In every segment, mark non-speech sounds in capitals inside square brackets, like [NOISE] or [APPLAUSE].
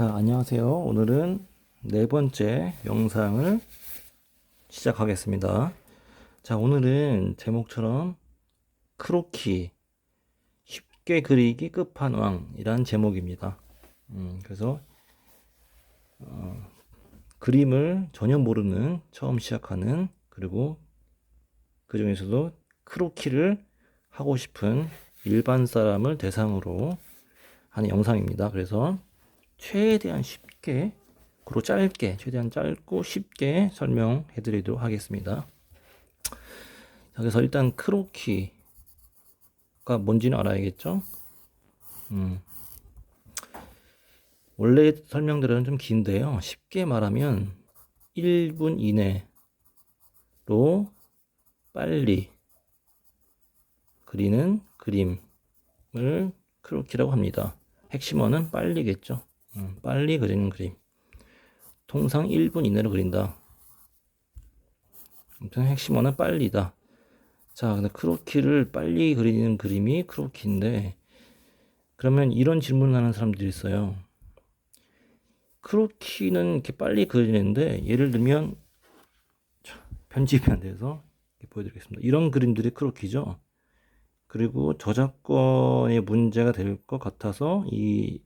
자, 안녕하세요. 오늘은 네 번째 영상을 시작하겠습니다. 자, 오늘은 제목처럼 크로키 쉽게 그리기 끝판왕이란 제목입니다. 음, 그래서 어, 그림을 전혀 모르는 처음 시작하는 그리고 그 중에서도 크로키를 하고 싶은 일반 사람을 대상으로 하는 영상입니다. 그래서 최대한 쉽게 그리고 짧게 최대한 짧고 쉽게 설명해 드리도록 하겠습니다. 자, 그래서 일단 크로키가 뭔지는 알아야겠죠? 음. 원래 설명들은 좀 긴데요. 쉽게 말하면 1분 이내로 빨리 그리는 그림을 크로키라고 합니다. 핵심어는 빨리겠죠. 음, 빨리 그리는 그림. 통상 1분 이내로 그린다. 아무튼 핵심어는 빨리다. 자, 근데 크로키를 빨리 그리는 그림이 크로키인데, 그러면 이런 질문을 하는 사람들이 있어요. 크로키는 이렇게 빨리 그리는데, 예를 들면, 자, 편집이 안 돼서 보여드리겠습니다. 이런 그림들이 크로키죠. 그리고 저작권의 문제가 될 것 같아서 이,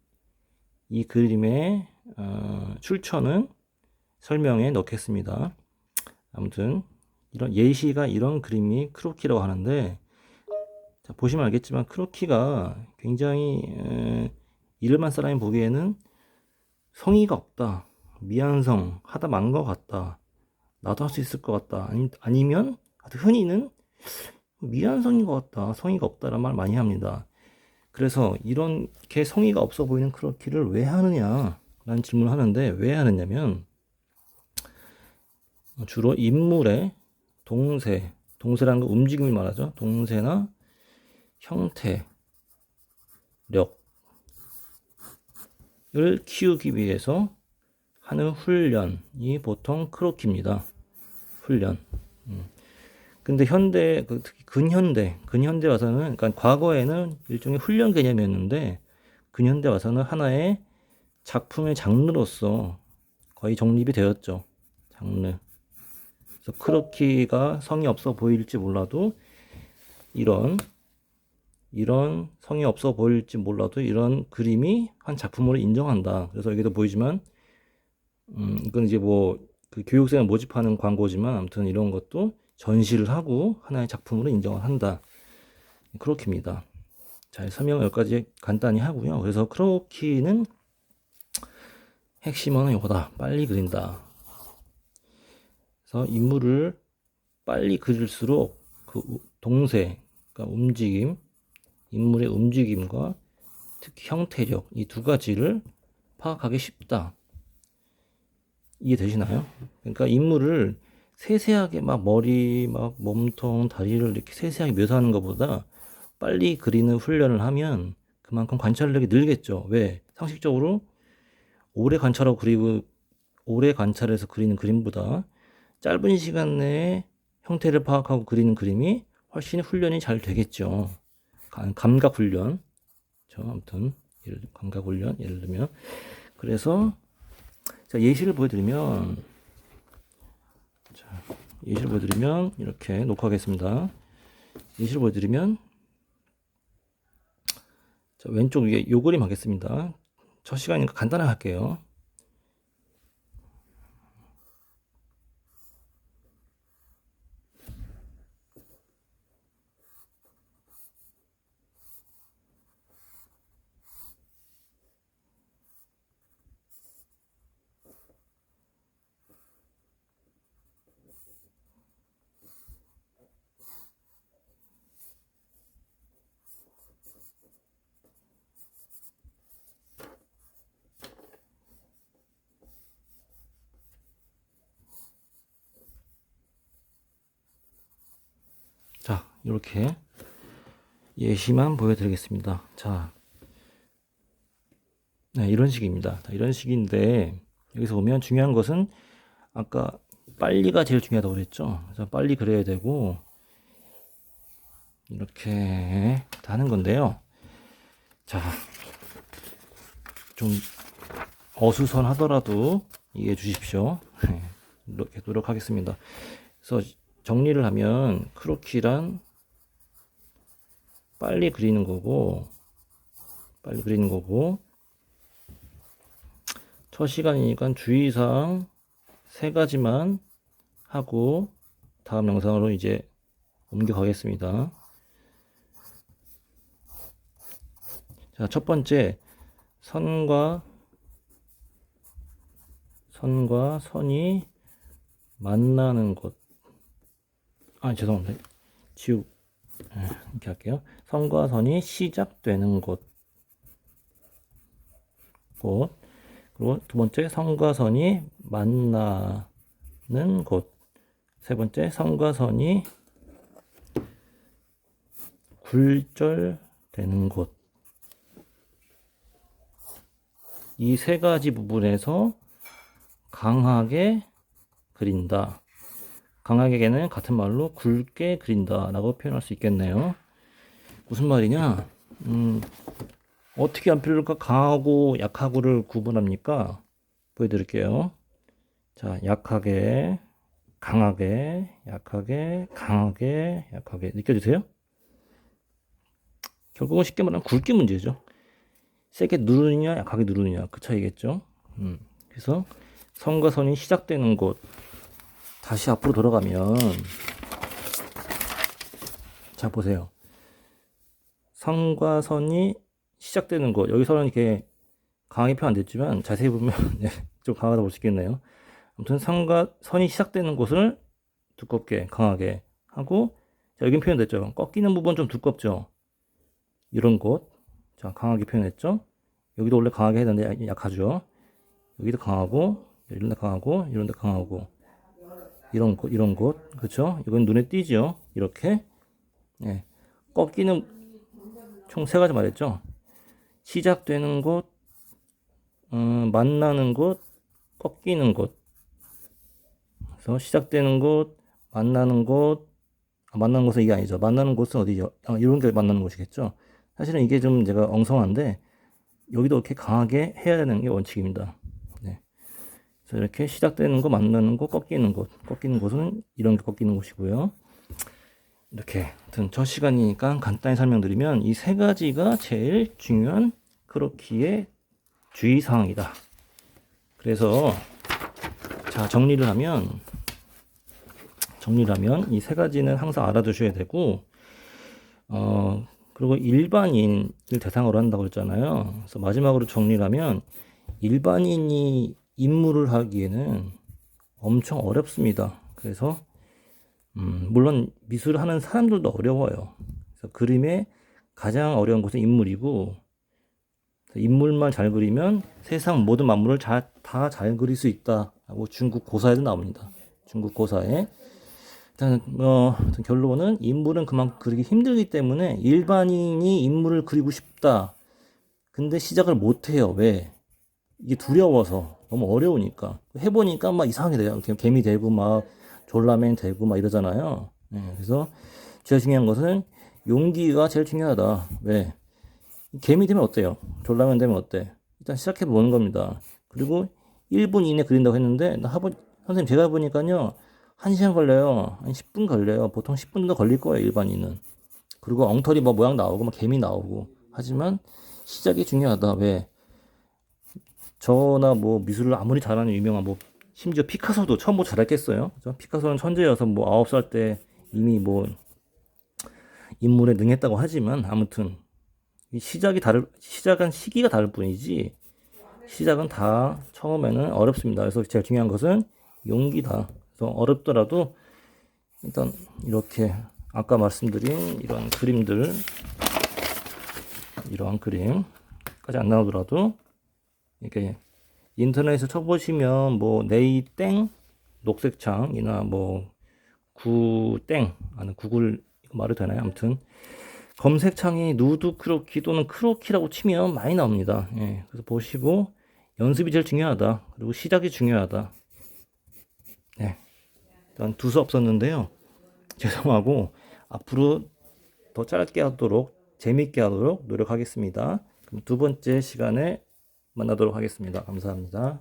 이 그림의 어, 출처는 설명에 넣겠습니다. 아무튼 이런 예시가 이런 그림이 크로키라고 하는데 자, 보시면 알겠지만 크로키가 굉장히 에, 이름한 사람이 보기에는 성의가 없다. 미안성 하다 만 것 같다. 나도 할 수 있을 것 같다. 아니, 아니면 흔히는 미안성인 것 같다. 성의가 없다란 말 많이 합니다. 그래서 이렇게 성의가 없어 보이는 크로키를 왜 하느냐? 라는 질문을 하는데 왜 하느냐면 주로 인물의 동세, 동세라는 거 움직임을 말하죠. 동세나 형태, 력을 키우기 위해서 하는 훈련이 보통 크로키입니다. 훈련. 음. 근데 현대, 그 특히 근현대, 근현대 와서는, 그러니까 과거에는 일종의 훈련 개념이었는데, 근현대 와서는 하나의 작품의 장르로서 거의 정립이 되었죠. 장르. 그래서 크로키가 성이 없어 보일지 몰라도, 이런, 이런 성이 없어 보일지 몰라도 이런 그림이 한 작품으로 인정한다. 그래서 여기도 보이지만, 음, 이건 이제 뭐, 그 교육생을 모집하는 광고지만, 아무튼 이런 것도 전시를 하고 하나의 작품으로 인정을 한다. 크로키입니다. 자, 설명 여기까지 간단히 하고요. 그래서 크로키는 핵심어는 이거다. 빨리 그린다. 그래서 인물을 빨리 그릴수록 그 동세, 그러니까 움직임, 인물의 움직임과 특히 형태적 이두 가지를 파악하기 쉽다. 이해되시나요? 그러니까 인물을 세세하게 막 머리, 막 몸통, 다리를 이렇게 세세하게 묘사하는 것보다 빨리 그리는 훈련을 하면 그만큼 관찰력이 늘겠죠. 왜? 상식적으로 오래 관찰하고 그리고 오래 관찰해서 그리는 그림보다 짧은 시간 내에 형태를 파악하고 그리는 그림이 훨씬 훈련이 잘 되겠죠. 감각 훈련. 저 아무튼 예를 감각 훈련 예를 들면 그래서 자 예시를 보여드리면 자, 예시를 보여드리면 이렇게 녹화하겠습니다. 예시를 보여드리면 자, 왼쪽 위에 요 그림 하겠습니다. 저 시간이니까 간단하게 할게요. 자, 이렇게 예시만 보여드리겠습니다. 자, 네, 이런 식입니다. 이런 식인데 여기서 보면 중요한 것은 아까 빨리가 제일 중요하다고 그랬죠. 그래서 빨리 그려야 되고 이렇게 하는 건데요. 자, 좀 어수선 하더라도 이해해 주십시오. 이렇게 노력하겠습니다. 그래서 정리를 하면 크로키란 빨리 그리는 거고 빨리 그리는 거고 첫 시간이니까 주의사항 세 가지만 하고 다음 영상으로 이제 옮겨가겠습니다. 자, 첫 번째 선과 선과 선이 만나는 곳. 아, 죄송합니다. 지우 예, 이렇게 할게요. 선과 선이 시작되는 곳. 곳. 그리고 두 번째 선과 선이 만나는 곳. 세 번째 선과 선이 굴절되는 곳. 이 세 가지 부분에서 강하게 그린다. 강하게는 같은 말로 굵게 그린다 라고 표현할 수 있겠네요. 무슨 말이냐? 음, 어떻게 연필을까 강하고 약하고를 구분합니까? 보여드릴게요. 자, 약하게, 강하게, 약하게, 강하게, 약하게. 느껴지세요? 결국은 쉽게 말하면 굵기 문제죠. 세게 누르느냐, 약하게 누르느냐. 그 차이겠죠. 음, 그래서 선과 선이 시작되는 곳. 다시 앞으로 돌아가면, 자, 보세요. 선과 선이 시작되는 곳. 여기서는 이렇게 강하게 표현 안 됐지만, 자세히 보면, [LAUGHS] 네, 좀 강하다 볼 수 있겠네요. 아무튼 선과 선이 시작되는 곳을 두껍게, 강하게 하고, 자, 여긴 표현됐죠. 꺾이는 부분 좀 두껍죠. 이런 곳. 자, 강하게 표현했죠. 여기도 원래 강하게 해야 되는데 약하죠. 여기도 강하고, 이런 데 강하고, 이런 데 강하고. 이런 곳, 이런 곳. 그쵸? 이건 눈에 띄죠. 이렇게. 예. 꺾이는, 총 세 가지 말했죠. 시작되는 곳, 어, 만나는 곳, 꺾이는 곳. 그래서 시작되는 곳, 만나는 곳, 아, 만나는 곳은 이게 아니죠. 만나는 곳은 어디죠? 아, 이런 게 만나는 곳이겠죠. 사실은 이게 좀 제가 엉성한데, 여기도 이렇게 강하게 해야 되는 게 원칙입니다. 네. 그래서 이렇게 시작되는 거, 만나는 거, 꺾이는 곳. 꺾이는 곳은 이런 게 꺾이는 곳이고요. 이렇게 하여튼 첫 시간이니까 간단히 설명드리면 이 세 가지가 제일 중요한 크로키의 주의 사항이다. 그래서 자 정리를 하면 정리를 하면 이 세 가지는 항상 알아두셔야 되고 어 그리고 일반인을 대상으로 한다고 했잖아요. 그래서 마지막으로 정리를 하면 일반인이 임무를 하기에는 엄청 어렵습니다. 그래서 음, 물론 미술을 하는 사람들도 어려워요. 그래서 그림의 가장 어려운 것은 인물이고 인물만 잘 그리면 세상 모든 만물을 다 잘 그릴 수 있다라고 중국 고사에도 나옵니다. 중국 고사에 일단 어, 결론은 인물은 그만큼 그리기 힘들기 때문에 일반인이 인물을 그리고 싶다. 근데 시작을 못 해요. 왜? 이게 두려워서 너무 어려우니까 해보니까 막 이상하게 돼요. 개미 되고 막 졸라맨 되고 막 이러잖아요. 네, 그래서 제일 중요한 것은 용기가 제일 중요하다. 왜? 개미 되면 어때요? 졸라맨 되면 어때? 일단 시작해 보는 겁니다. 그리고 1분 이내 그린다고 했는데 나 하보 선생님 제가 보니까요. 1시간 걸려요. 한 10분 걸려요. 보통 10분 정도 걸릴 거예요, 일반인은. 그리고 엉터리 뭐 모양 나오고 막 개미 나오고. 하지만 시작이 중요하다. 왜? 저나 뭐 미술을 아무리 잘하는 유명한 뭐 심지어 피카소도 처음 뭐 잘했겠어요. 그죠? 피카소는 천재여서 뭐 아홉 살 때 이미 뭐 인물에 능했다고 하지만 아무튼 이 시작이 다를 시작한 시기가 다를 뿐이지 시작은 다 처음에는 어렵습니다. 그래서 제일 중요한 것은 용기다. 그래서 어렵더라도 일단 이렇게 아까 말씀드린 이런 그림들 이러한 그림까지 안 나오더라도 이렇게 인터넷에 쳐보시면 뭐 네이땡 녹색창이나 뭐 구땡 아는 구글 말이 되나요? 아무튼 검색창이 누드 크로키 또는 크로키라고 치면 많이 나옵니다. 예, 그래서 보시고 연습이 제일 중요하다. 그리고 시작이 중요하다. 네. 일단 두수 없었는데요. [LAUGHS] 죄송하고 앞으로 더 짧게 하도록 재밌게 하도록 노력하겠습니다. 그럼 두 번째 시간에 만나도록 하겠습니다. 감사합니다.